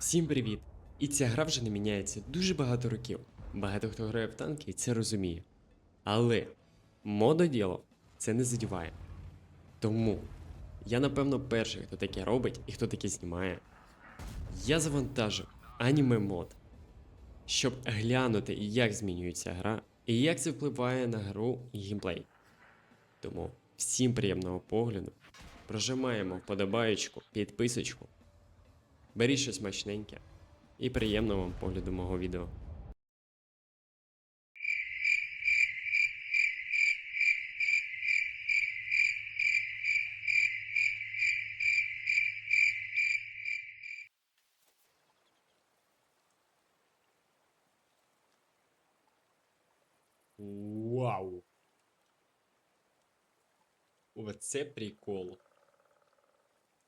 Всім привіт! І ця гра вже не міняється дуже багато років. Багато хто грає в танки і це розуміє. Але мододіло це не задіває. Тому я, напевно, перший, хто таке робить і хто таке знімає. Я завантажив аніме мод, щоб глянути, як змінюється гра, і як це впливає на гру і геймплей. Тому всім приємного погляду. Прожимаємо вподобаєчку, підписочку. Беріть щось смачненьке і приємного вам погляду мого відео. Вау! Оце прикол.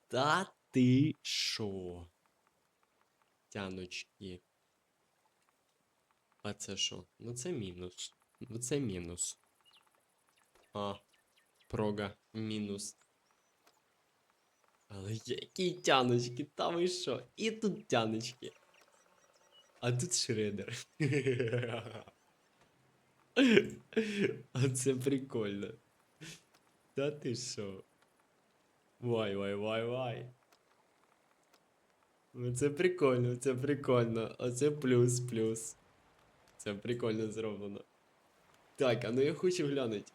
Та ти шо? Тяночки. А це що? Ну це мінус. Ну це мінус. А, прога, мінус. Але які тяночки, та ви що? І тут тяночки. А тут шредер. А це прикольно. Та ти що? Вай, вай, вай, вай. Ну це прикольно, це прикольно. Оце плюс, плюс. Це прикольно зроблено. Так, а ну я хочу глянути.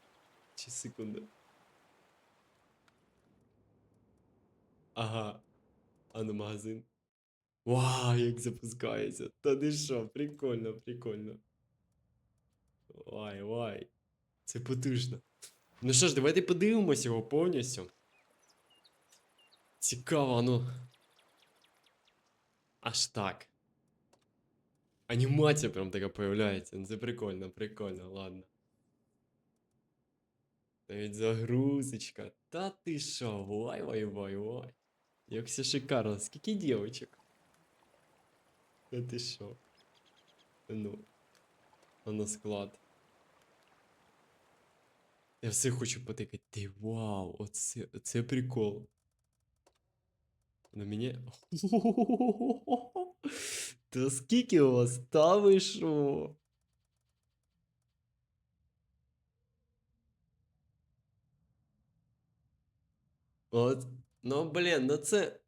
Чи секунду. Ага. А ну магазин. Вау, як запускається. Та ти що, прикольно, прикольно. Вай, вай. Це потужно. Ну що ж, давайте подивимось його повністю. Цікаво, ну. Аж так. Анімація прям така появляється. Ну це прикольно, прикольно, ладно. Навіть загрузочка. Та ти що? Вай, вай, вай, вай. Як все шикарно. Скільки дівочок? Та ти що? Ну. А на склад. Я все хочу потикати. Ти вау, оце, оце прикол. На мені. Та скільки у вас? Та ви? От, ну блін, ну це.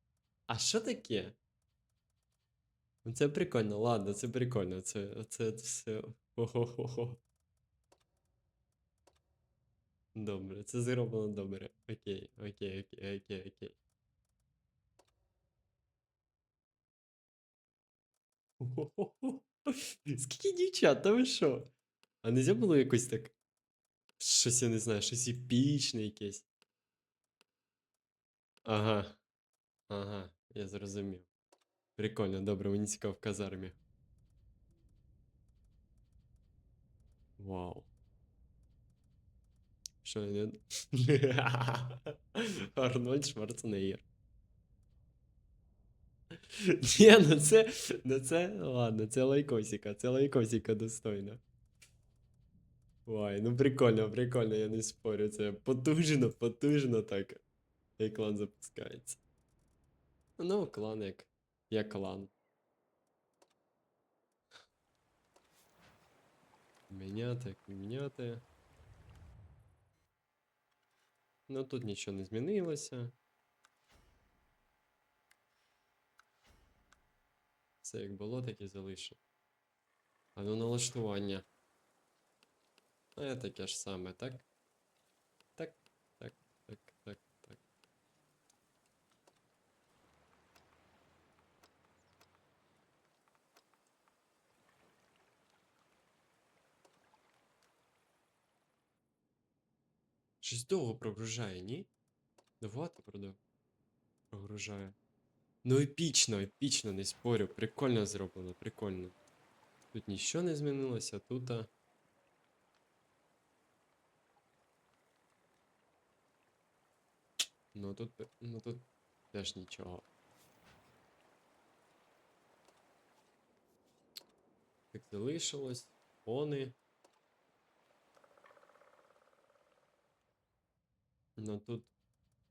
А що таке? Ну це прикольно, ладно, це прикольно. Це, це все. Хо-хо-хо-хо. Добре, це зроблено добре. Окей, окей, окей, окей, окей. Скільки дівчат, та ви що? А нельзя було якось так. Щось я не знаю, щось епічне якесь. Ага. Ага, я зрозумів. Прикольно, добре, мені цікаво в казармі. Вау. Що не. Арнольд Шварценеггер. Ні, ну це. Ну це. Ладно, це лайкосіка, це лайкосіка достойна. Ой, ну прикольно, прикольно, я не спорю. Це потужно, потужно так. Як клан запускається. Ну, клан як. Як клан. Міняти, міняти. Ну тут нічого не змінилося. Все як було, так і залишу. А ну налаштування. А я таке ж саме, так? Так, так, так, так, так. Щось довго прогружає, ні? Продав. Прогружає. Ну епічно, епічно, не спорю. Прикольно зроблено, прикольно. Тут нічого не змінилося, тут. а, Ну тут. Ну тут теж нічого. Так залишилось. Фони. Ну тут.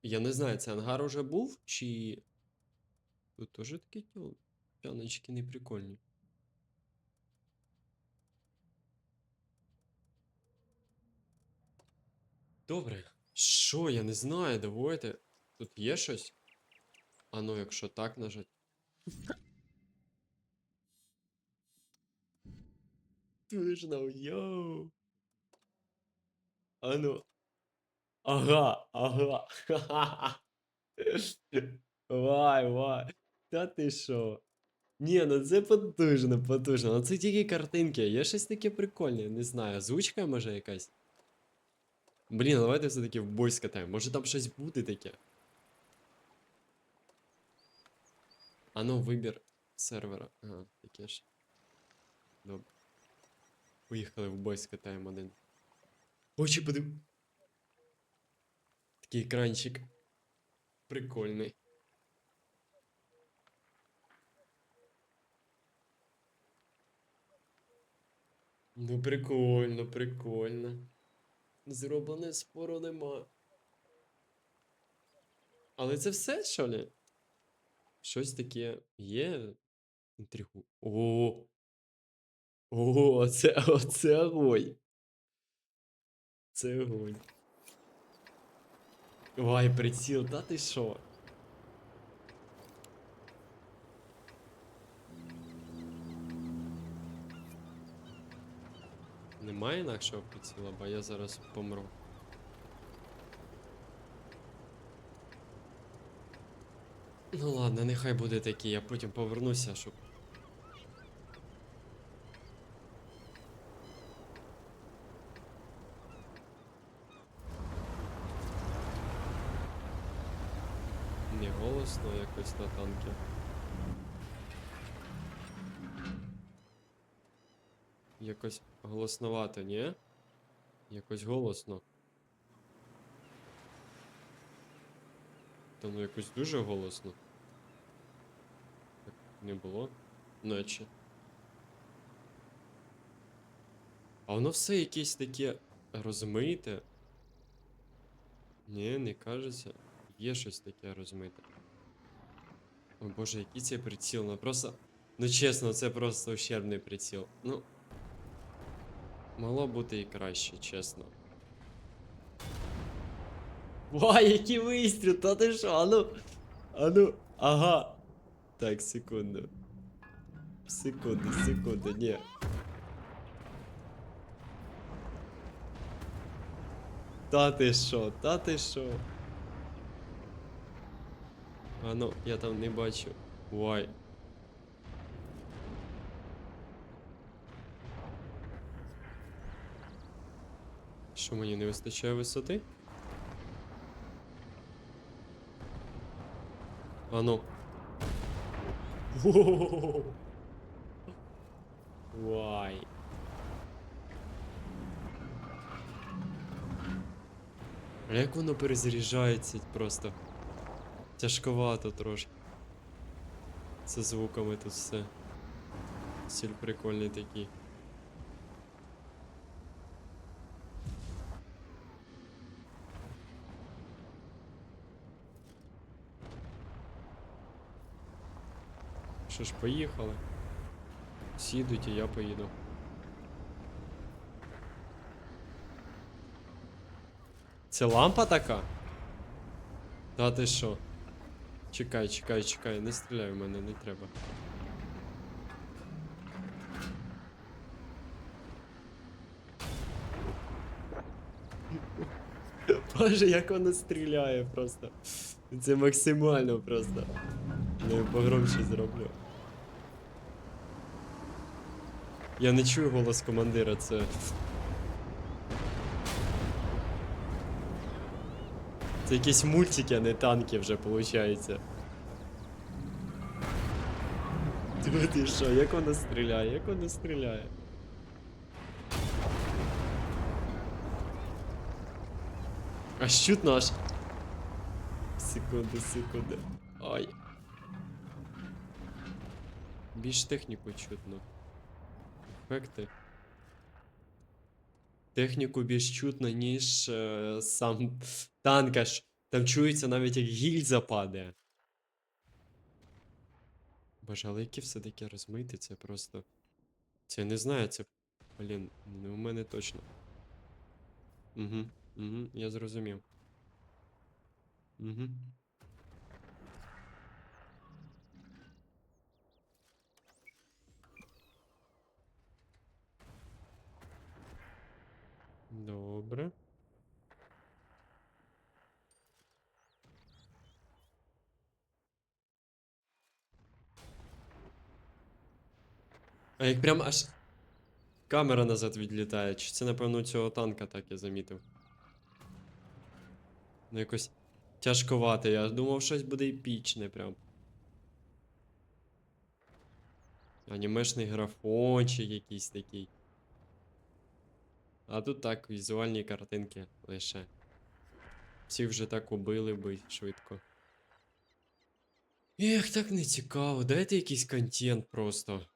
Я не знаю, це ангар уже був, чи. Тут теж таке тіло. П'яночки не прикольні. Добре. Що, я не знаю, давайте. Тут є щось? А ну, якщо так нажать. Точно, йоу. А ну. Ага, ага. Вай, вай. Та ти що? Ні, ну це потужно, потужно. Ну це тільки картинки. Є щось таке прикольне, не знаю. Озвучка може якась. Блін, ну давайте все-таки в бой скатаємо. Може там щось буде таке. А ну, вибір сервера. Ага, таке ж. Добре. Поїхали в бой скатаємо один. Очі подив. Такий екранчик. Прикольний. Ну, прикольно, прикольно. Зроблене спору нема. Але це все, що ли? Щось таке є. Інтригу. О! О, оце, оце огонь. Це огонь. Вай, приціл, та ти що? Немає інакшого приціла, бо я зараз помру. Ну ладно, нехай буде такий, я потім повернуся, щоб. Не голосно якось на танки. Якось голосновато, ні? Якось голосно. Та ну якось дуже голосно. Так не було. Наче. А воно все якесь таке розмите. Ні, не кажеться. Є щось таке розмите. О боже, який це приціл? Ну просто. Ну чесно, це просто ущербний приціл. Ну. Могло бути і краще, чесно. Вай, який вистріл, та ти що? Ану. Ану. Ага. Так, секунду. Секунду, секунду, ні. Та ти що, та ти що? А ну, я там не бачу. Вай. Що мені не вистачає висоти? А ну. Вай. Як воно перезаряджається просто? Тяжковато трошки. Це звуками тут все. Стіль прикольний такий. Що ж, поїхали. Сідуть і я поїду. Це лампа така? Та ти що? Чекай, чекай, чекай, не стріляй в мене, не треба. Боже, як воно стріляє просто. Це максимально просто. Ну, погромче зроблю. Я не чую голос командира, це. Це якісь мультики, а не танки вже виходить. Ти, ти що, як воно стріляє, як воно стріляє? Аж чутно аж. Секунду, секунду. Ай. Більш техніку чутно. Ефекти. Техніку більш чутно, ніж е, сам танк аж. Там чується навіть як гільза падає. Боже, які все таке розмити, це просто. Це я не знаю, це. Блін, не у мене точно. Угу, угу, я зрозумів. Угу. Добре. А як прям аж камера назад відлітає. Чи це, напевно, цього танка так я замітив. Ну якось тяжковато. Я думав, щось буде епічне прям. Анімешний графончик якийсь такий. А тут так, візуальні картинки лише. Всіх вже так убили би швидко. Ех, так не цікаво. Дайте якийсь контент просто.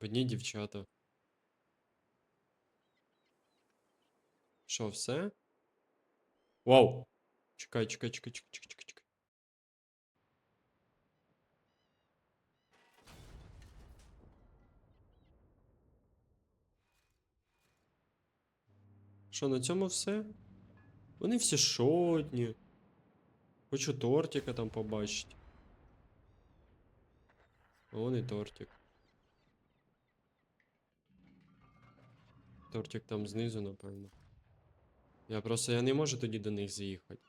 Одні дівчата. Що, все? Вау! Чекай, чекай, чекай, чекай, чекай, чекай, чекай. Що, на цьому все? Вони всі шотні. Хочу тортика там побачити. Вон і тортик. Тортик там знизу, напевно. Я просто я не можу тоді до них заїхати.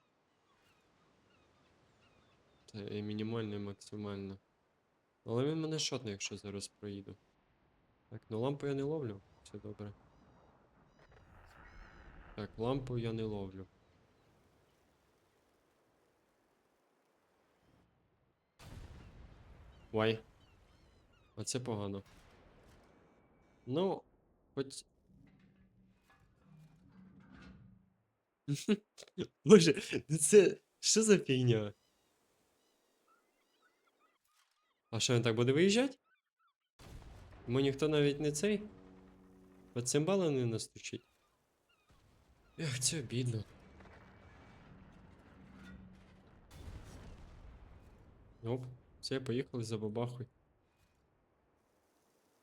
Це і мінімально, і максимально. Але він мене шотне, якщо зараз проїду. Так, ну лампу я не ловлю. Все добре. Так, лампу я не ловлю. Вай. А це погано. Ну, хоч. Боже, це. Що за фігня? А що він так буде виїжджати? Йому ніхто навіть не цей. По цимбалу не настучить. Ех, це обідно. Оп, все, поїхали за бабахой.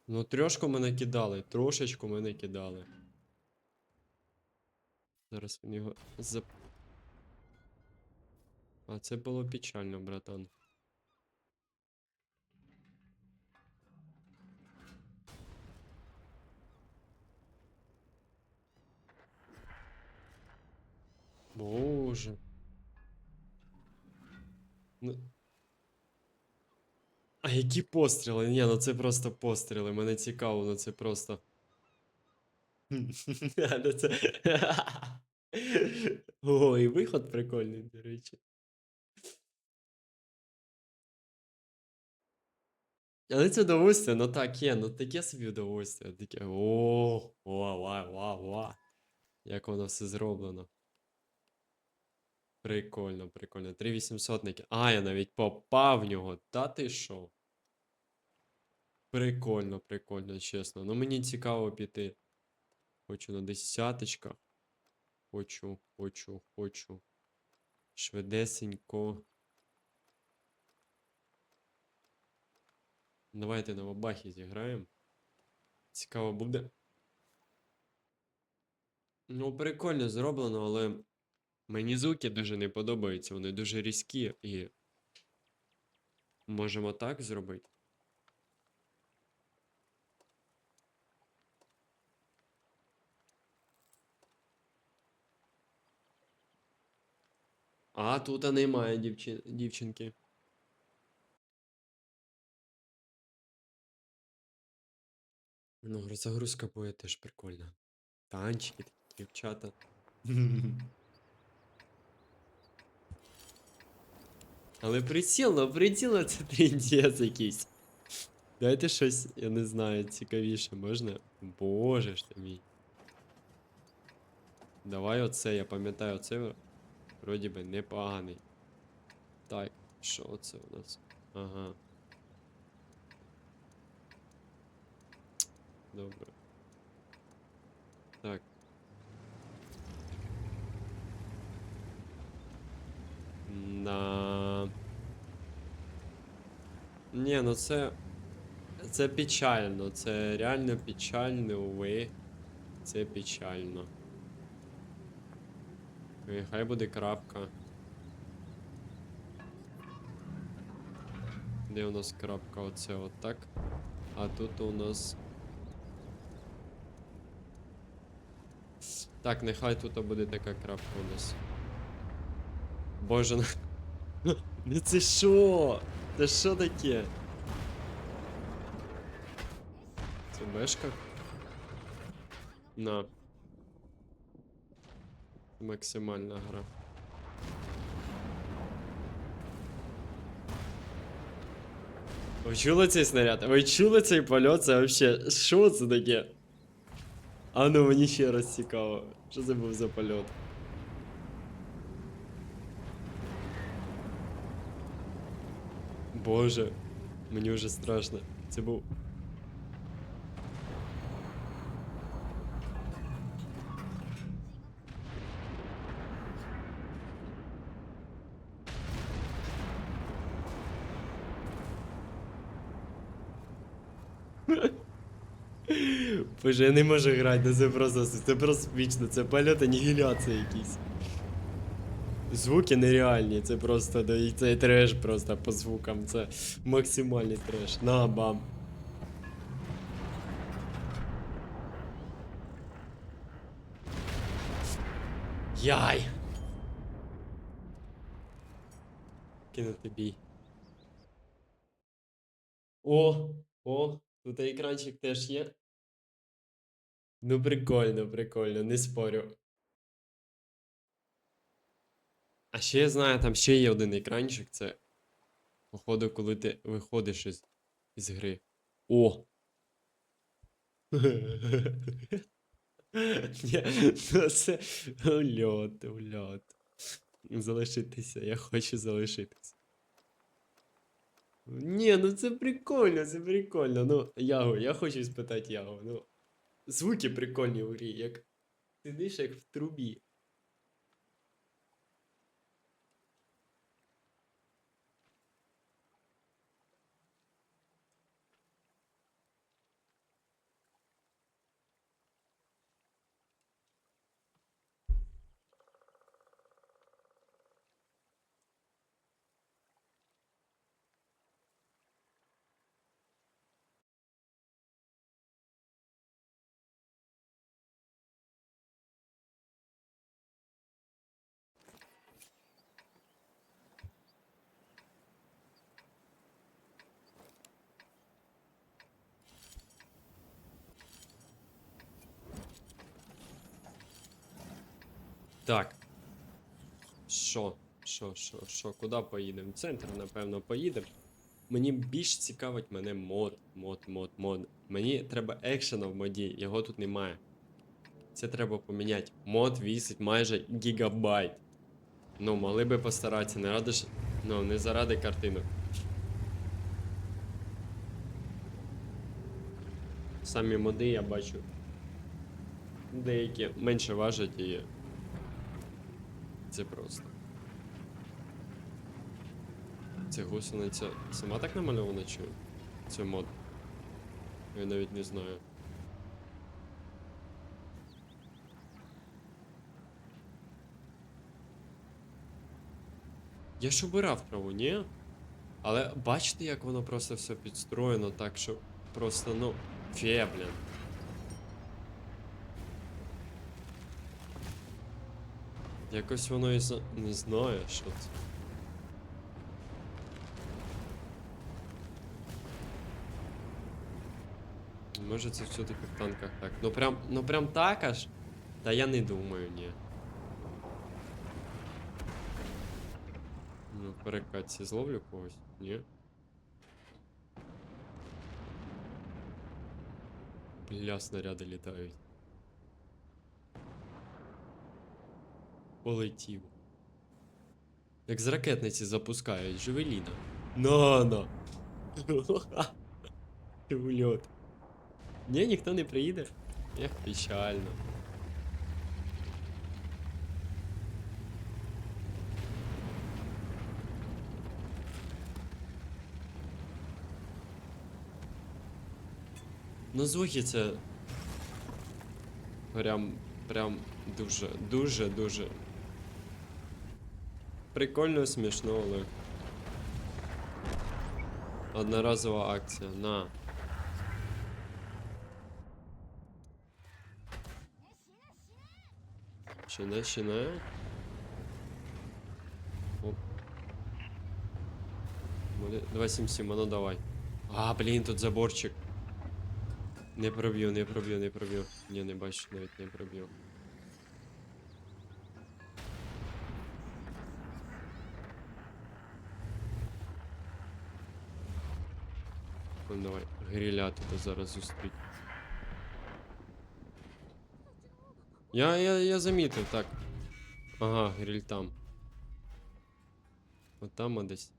Ну, трьошку мене кидали, трошечку мене кидали. Зараз він його зап... А це було печально, братан. Боже. Ну. А які постріли? Ні, ну це просто постріли. Мене цікаво, ну це просто. Ну це... Ой, виход прикольний, до речі. Але це удовольствие, ну так є, ну таке собі удовольствие. Таке. О, ва, ва, ва, ва. Як воно все зроблено. Прикольно, прикольно. 3800 А, я навіть попав в нього. Та ти що? Прикольно, прикольно, чесно. Ну мені цікаво піти. Хочу на десяточках. Хочу, хочу, хочу. Швидесенько. Давайте на бабахі зіграємо. Цікаво буде. Ну, прикольно зроблено, але мені звуки дуже не подобаються. Вони дуже різкі і. Можемо так зробити. А, тут немає дівчин... дівчинки. Ну, загрузка буде теж прикольна. Танчики, дівчата. Але приціл, ну приціл це трендець якийсь. Дайте щось, я не знаю, цікавіше можна. Боже ж ти мій. Давай оце, я пам'ятаю, оце вроді би непоганий. Так, що це у нас? Ага. Добре. Так. На. Ні, ну це. Це печально, це реально печально, уви. Це печально. І хай буде крапка. Де у нас крапка? Оце отак. А тут у нас. Так, нехай тут буде така крапка у нас. Боже, ну ну це що? Це що таке? Це бешка? На. Максимальна гра. Ви чули цей снаряд? Ви чули цей польот? Це вообще. Що це таке? А ну мені ще раз цікаво. Що це був за польот? Боже, мені вже страшно. Це був. Боже, я не можу грати, ну це просто, це просто смішно, це польот анігіляція якийсь. Звуки нереальні, це просто це треш просто по звукам, це максимальний треш. На бам. Яй! Кинути бій. О! О! Тут екранчик теж є. Ну прикольно, прикольно, не спорю. А ще я знаю, там ще є один екранчик, це. Походу, коли ти виходиш із, із гри. О! Ну це ульот, ульот. Залишитися, я хочу залишитися. Ні, ну це прикольно, це прикольно. Ну, Яго, я хочу спитати Яго. Ну, звуки прикольні в грі, як сидиш як в трубі. Так. Що? Що, що, що, куди поїдемо? В центр, напевно, поїдемо. Мені більш цікавить мене мод, мод, мод, мод. Мені треба екшена в моді, його тут немає. Це треба поміняти. Мод вісить майже гігабайт. Ну, могли би постаратися, не ради ж. Ну, не заради картинок. Самі моди я бачу. Деякі менше важать і. Це просто. Це гусениця сама так намальована чи? Це мод. Я навіть не знаю. Я ж обирав праву, ні? Але бачите, як воно просто все підстроєно так, що просто, ну, фе, блін. Якось воно і за... не знаю, що це. Може це все-таки в танках так. Ну прям, ну прям так аж. Та я не думаю, ні. Ну, в перекатці зловлю когось? Ні. Бля, снаряди літають. Полетів. Як з ракетниці запускають, Жевеліна. На на. Ульот. Ні, ніхто не приїде. Як печально. Ну, звуки це. Прям. Прям дуже, дуже, дуже. Прикольно, смішно, але. Одноразова акція. На. Щіне, щіне. Оп. Буде- 277, а ну давай. А, блін, тут заборчик. Не проб'ю, не проб'ю, не проб'ю. Ні, не бачу, навіть не проб'ю. Ну давай, гриля тут зараз зустріть. Я, я, я замітив, так. Ага, гриль там. От там десь.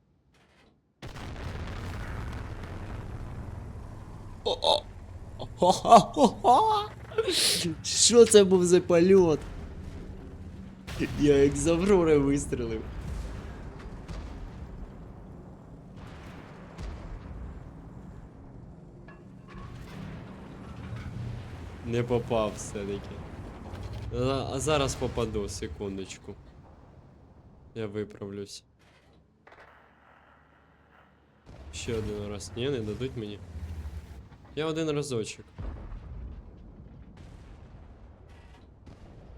Що це був за польот? Я як з Аврори вистрелив. Не попав все-таки. А, зараз попаду, секундочку. Я виправлюсь. Ще один раз. Ні, не дадуть мені. Я один разочок.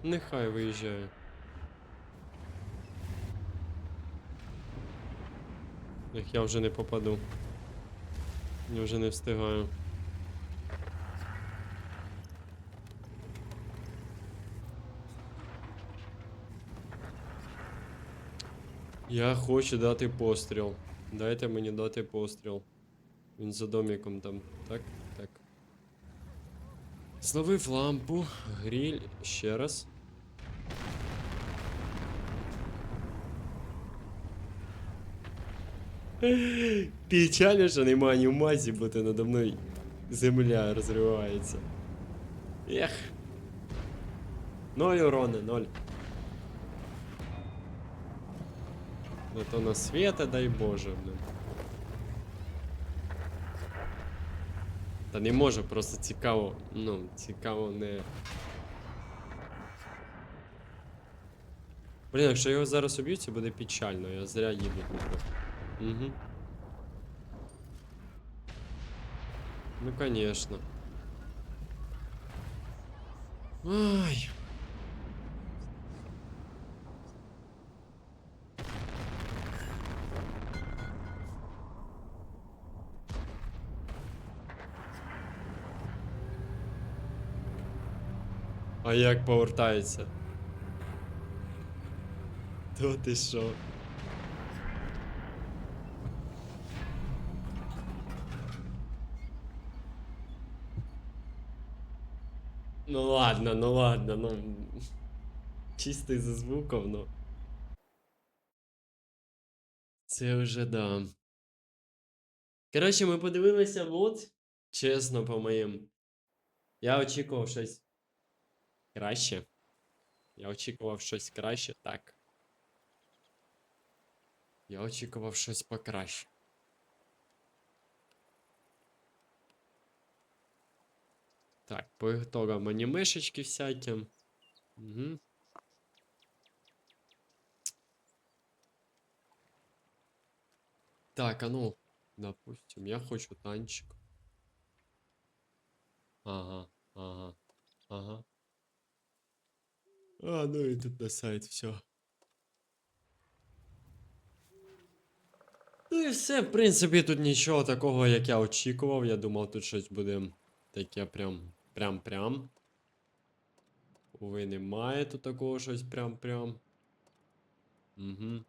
Нехай виїжджає. Ех, я вже не попаду. Я вже не встигаю. Я хочу дати постріл. Дайте мені дати постріл. Він за домиком там. Так, так. Зловив лампу, гріль, ще раз. Печально, що немає анімації, бо ти надо мною земля розривається. Ех. Ноль урона, ноль. Ну то на света, дай Боже, блин. Та не може, просто цікаво, ну, цікаво не. Блін, якщо його зараз уб'ють, це буде печально, я зря їду. Угу. Ну, конечно. Ай. А як повертається? То ти що? Ну ладно, ну ладно, ну. Чисто із-за звуков, ну. Це вже да. Коротше, ми подивилися мод. Чесно, по моїм. Я очікував щось краще. Я очікував щось краще, так. Я очікував щось покраще. Так, по итогам анімешечки всякі. Угу. Так, а ну, допустим, я хочу танчик. Ага, ага, ага. А, ну и тут на сайт все. Ну і все, в принципі, тут нічого такого, як я очікував. Я думав, тут щось буде таке прям прям-прям. Увы, немає тут такого щось прям-прям. Угу.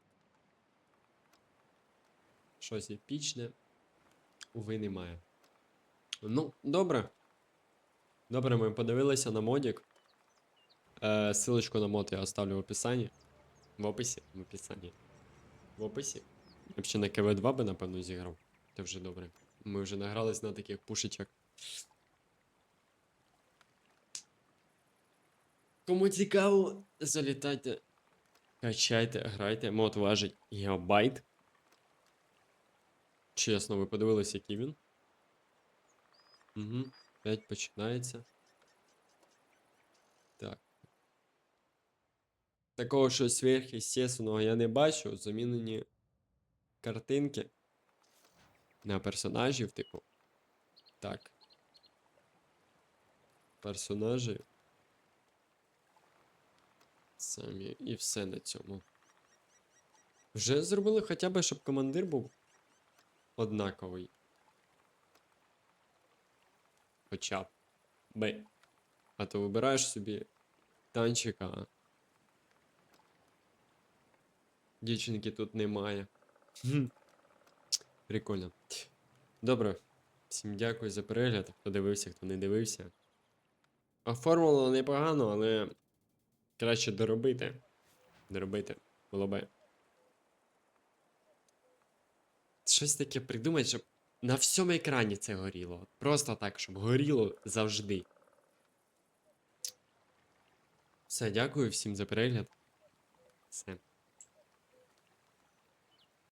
Щось епічне. Уви, немає. Ну, добре. Добре, ми подивилися на модік. Е, ссылочку на мод я оставлю в описанні. В описі. В описанні. В описі. Я б ще на КВ2 би, напевно, зіграв. Це вже добре. Ми вже награлись на таких пушечок. Кому цікаво, залітайте, качайте, грайте. Мод важить гігабайт. Чесно, ви подивилися, який він? Угу. Опять починається. Так. Такого щось сверхъестественного я не бачу. Замінені картинки на персонажів, типу. Так. Персонажі. Самі і все на цьому. Вже зробили хоча б, щоб командир був однаковий. Хоча б. А то вибираєш собі танчика. а Дівчинки тут немає. Хм. Прикольно. Добре. Всім дякую за перегляд. Хто дивився, хто не дивився. Оформлено непогано, але краще доробити. Доробити. Було би. Щось таке придумати, щоб на всьому екрані це горіло. Просто так, щоб горіло завжди. Все, дякую всім за перегляд. Все.